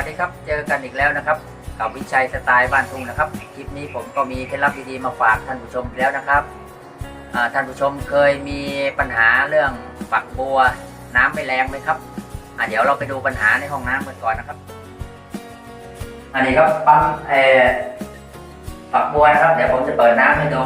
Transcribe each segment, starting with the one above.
วัสดีครับ เจอกันอีกแล้วนะครับ กับวิชัยสไตล์บ้านทุ่งนะครับ คลิปนี้ผมก็มีเคล็ดลับดีๆมาฝากท่านผู้ชมแล้วนะครับท่านผู้ชมเคยมีปัญหาเรื่องฝักบัวน้ำไม่แรงไหมครับเดี๋ยวเราไปดูปัญหาในห้องน้ำกันก่อนนะครับ อันนี้ครับปั๊มเอฝักบัวนะครับ เดี๋ยวผมจะเปิดน้ำให้ดู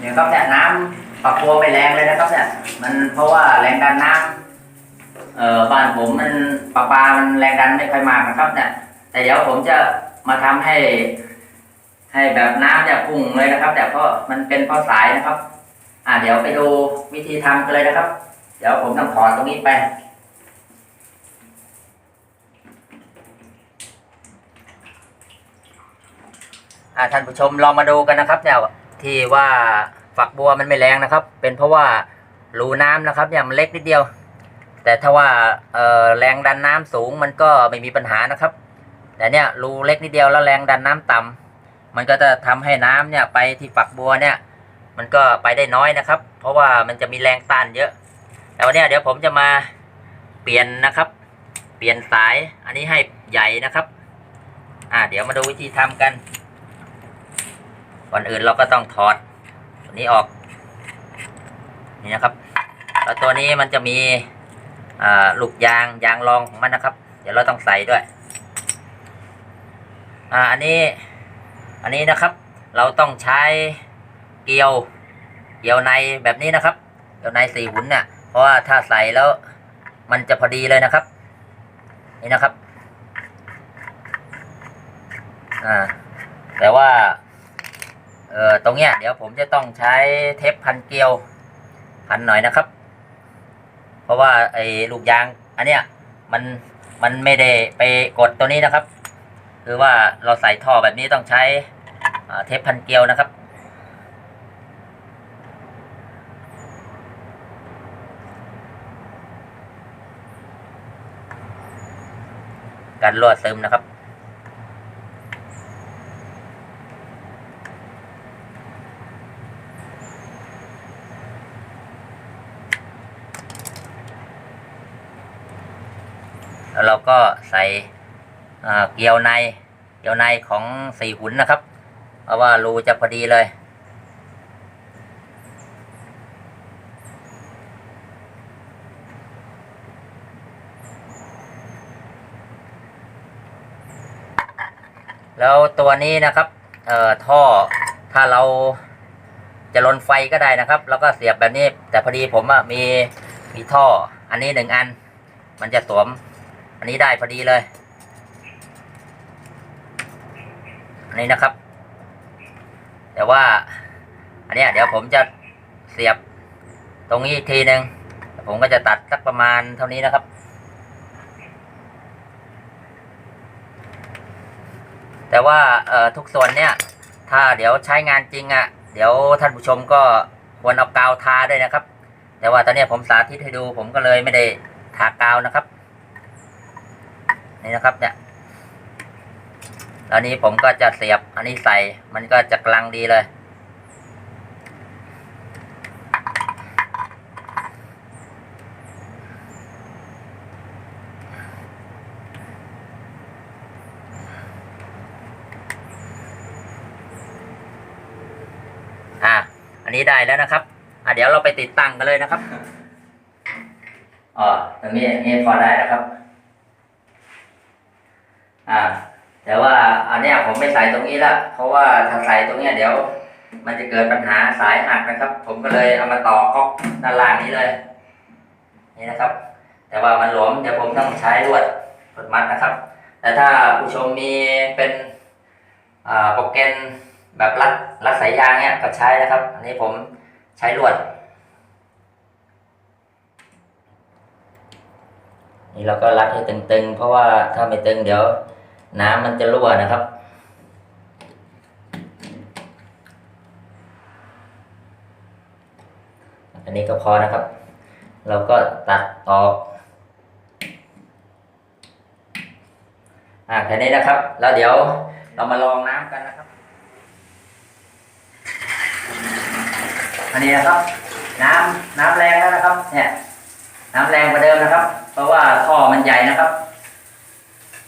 เนี่ยครับเนี่ยน้ำ ฝักบัวไม่แรงเลยนะครับเนี่ย มันเพราะว่าแรงดันน้ำเอ่อบ้านผมมันประปามันแรงดันไม่ค่อยมากนะครับเนี่ย แต่เดี๋ยวผมจะมาทำให้ ให้แบบน้ำเนี่ยพุ่งเลยนะครับ แต่เพราะมันเป็นเพราะสายนะครับ อ่าเดี๋ยวไปดูวิธีทำกันเลยนะครับ เดี๋ยวผมต้องถอดตรงนี้ไปอ่าท่านผู้ชมลองมาดูกันนะครับเนี่ยที่ว่า ฝักบัวมันไม่แรงนะครับ เป็นเพราะว่ารูน้ำนะครับเนี่ยมันเล็กนิดเดียว แต่ถ้าว่าแรงดันน้ำสูงมันก็ไม่มีปัญหานะครับ แต่เนี่ยรูเล็กนิดเดียวแล้วแรงดันน้ำต่ำมันก็จะทำให้น้ำเนี่ยไปที่ฝักบัวเนี่ย มันก็ไปได้น้อยนะครับ เพราะว่ามันจะมีแรงต้านเยอะแต่วันนี้เดี๋ยวผมจะมาเปลี่ยนนะครับ เปลี่ยนสายอันนี้ให้ใหญ่นะครับ อ่าเดี๋ยวมาดูวิธีทำกันก่อนอื่นเราก็ต้องถอด นี้ออก นี่นะครับ แล้วตัวนี้มันจะมีลูกยางยางรองของมันนะครับ เดี๋ยวเราต้องใส่ด้วย อ่าอันนี้ อันนี้นะครับ เราต้องใช้เกลียว เกลียวในแบบนี้นะครับ เกลียวในสี่หุ่นเนี่ยเพราะว่าถ้าใส่แล้วมันจะพอดีเลยนะครับ นี่นะครับ อ่า แต่ว่า เออตรงเนี้ยเดี๋ยวผมจะต้องใช้เทปพันเกลียว พันหน่อยนะครับ เพราะว่าไอ้ลูกยางอันเนี้ยมันมันไม่ได้ไปกดตัวนี้นะครับ คือว่าเราใส่ท่อแบบนี้ต้องใช้เทปพันเกลียวนะครับ การรั่วซึมนะครับ แล้วเราก็ใส่เกลียวในเกลียวในของสี่หุ่นนะครับ เพราะว่ารูจะพอดีเลย แล้วตัวนี้นะครับเอ่อท่อถ้าเราจะลนไฟก็ได้นะครับ แล้วก็เสียบแบบนี้ แต่พอดีผมอะมีมีท่ออันนี้หนึ่งอัน มันจะสวม อันนี้ได้พอดีเลย อันนี้นะครับ แต่ว่า อันนี้เดี๋ยวผมจะเสียบตรงนี้อีกทีหนึ่งผมก็จะตัดสักประมาณเท่านี้นะครับ แต่ว่าทุกส่วนเนี่ย ถ้าเดี๋ยวใช้งานจริงอะ่ะ เดี๋ยวท่านผู้ชมก็ควรเอากาวทาด้วยนะครับ แต่ว่าตอนนี้ผมสาธิตให้ดูผมก็เลยไม่ได้ทากาวนะครับ นี่นะครับเนี่ยตอนนี้ผมก็จะเสียบอันนี้ใส่มันก็จะกลังดีเลย อ่าอันนี้ได้แล้วนะครับ อะเดี๋ยวเราไปติดตั้งกันเลยนะครับอ๋อตรงนี้อย่างนี้พอได้นะครับ อ่า แต่ว่าอันนี้ผมไม่ใส่ตรงนี้ละเพราะว่าถ้าใส่ตรงเนี้ยเดี๋ยว มันจะเกิดปัญหาสายหักนะครับ ผมก็เลยเอามาต่อก๊อกด้านล่างนี้เลย นี่นะครับ แต่ว่ามันหลวมเดี๋ยวผมต้องใช้ลวดกดมัดนะครับ แต่ถ้าผู้ชมมีเป็นโปรแกรมแบบรัดรัดสายยางเนี้ยก็ใช้นะครับ อันนี้ผมใช้ลวดนี่เราก็รัดให้ตึงๆ เพราะว่าถ้าไม่ตึงเดี๋ยว น้ำมันจะรั่วนะครับ อันนี้ก็พอนะครับ เราก็ตัดออกอ่าแค่นี้นะครับ แล้วเดี๋ยวเรามาลองน้ำกันนะครับ อันนี้นะครับ น้ำน้ำแรงแล้วนะครับ เนี่ย น้ำแรงกว่าเดิมนะครับ เพราะว่าท่อมันใหญ่นะครับ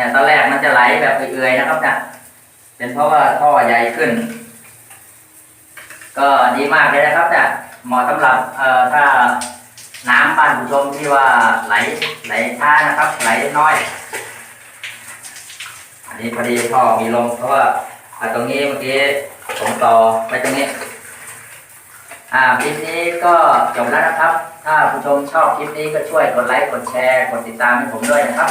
เนี่ยตอนแรกมันจะไหลแบบเอื่อยๆนะครับเนี่ยเป็นเพราะว่าท่อใหญ่ขึ้น ก็ดีมากเลยนะครับเนี่ยเหมาะสำหรับเอ่อถ้าน้ำบ้านผู้ชมที่ว่าไหลไหลช้านะครับ ไหลน้อย อันนี้พอดีท่อมีลมเพราะว่าอ่าตรงนี้เมื่อกี้ผมต่อไปตรงนี้ อ่าคลิปนี้ก็จบแล้วนะครับ ถ้าผู้ชมชอบคลิปนี้ก็ช่วยกดไลค์กดแชร์กดติดตามให้ผมด้วยนะครับ